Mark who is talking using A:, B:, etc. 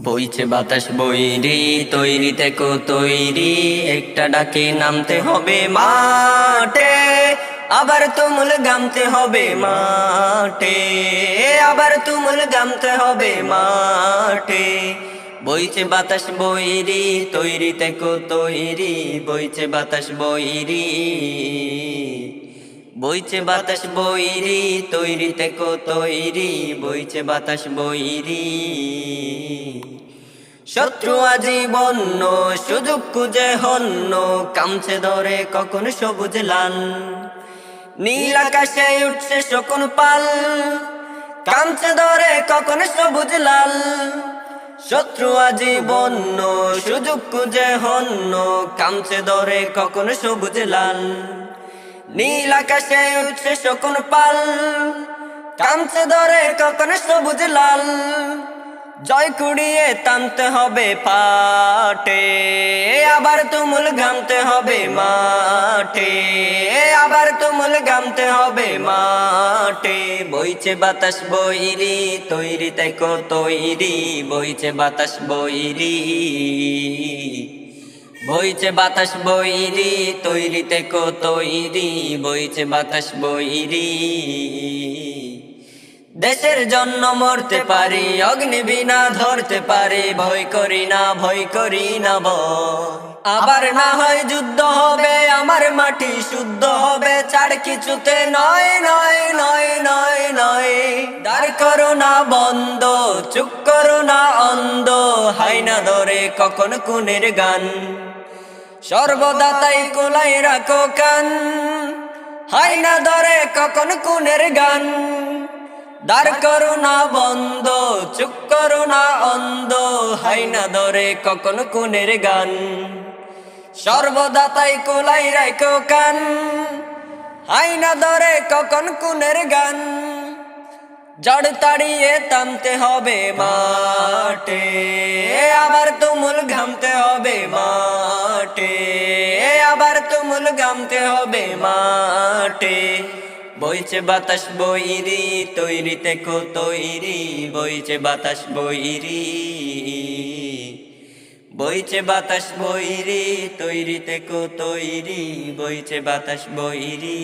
A: বইছে বাতাস বইরি, তৈরি থেকো তৈরি। একটা ডাকে নামতে হবে মাঠে, আবার তুমুল গামতে হবে মাঠে। আবার তুমুল গামতে হবে মাঠে। বইছে বাতাস বইরি, তৈরি থেকো তৈরি। বইছে বাতাস বইরি, বইছে বাতাস বইরি, তৈরি থেকো তৈরি। বইছে বাতাস বইরি। শত্রু আজীবন্য সুযোগ খুঁজে হন্য, কামছে ধরে কখন সবুজ লাল। নীল আকাশে উঠছে শকুন পাল, কামছে ধরে কখন সবুজ লাল। শত্রু আজীবন্য সুযোগ খুঁজে হন্য, কামছে ধরে কখন সবুজ লাল। নীল আকাশে উঠছে শকুন পাল, কামছে ধরে কখন সবুজ লাল। জয় কুড়িয়ে টানতে হবে পাটে, আবার তুমুল গামতে হবে মাঠে, আবার তুমুল গামতে হবে মাঠে। বইছে বাতাস, বইরি তৈরি তাইকো তৈরি। বইছে বাতাস, বইরি, বইছে বাতাস, বইরি তৈরি তেকো তৈরি। বইছে বাতাস, বইরি দেশের জন্য মরতে পারি, অগ্নি বিনা ধরতে পারি, ভয় করি না, ভয় করি না ভয় আবার না হয় যুদ্ধ হবে, আমার মাটি শুদ্ধ হবে, চার কিছুতে নয় নয় নয় নয় নয়। দাঁড় করো না বন্ধ, চুপ করো না অন্ধ হাই না ধরে কখন কুনের গান। সর্বদা তাই কোলাই রাখো কান হাই না ধরে কখন কুনের গান। দাঁড় করো না বন্ধ, চুপ করো না অন্ধ, হাই না ধরে কখন কুনের গান? সর্বদা তাই কোলাই রাখো কান, হাই না ধরে কখন কুনের গান? জড় তাড়িয়ে টানতে হবে মাটে আবার তুমুল ঘামতে হবে মাটে আবার তুমুল ঘামতে হবে মাঠে। বইছে বাতাস বইরি তৈরি কো তৈরি বইছে বাতাস বইরি, বইছে বাতাস বইরি তৈরি কো তৈরি বইছে বাতাস বইরি।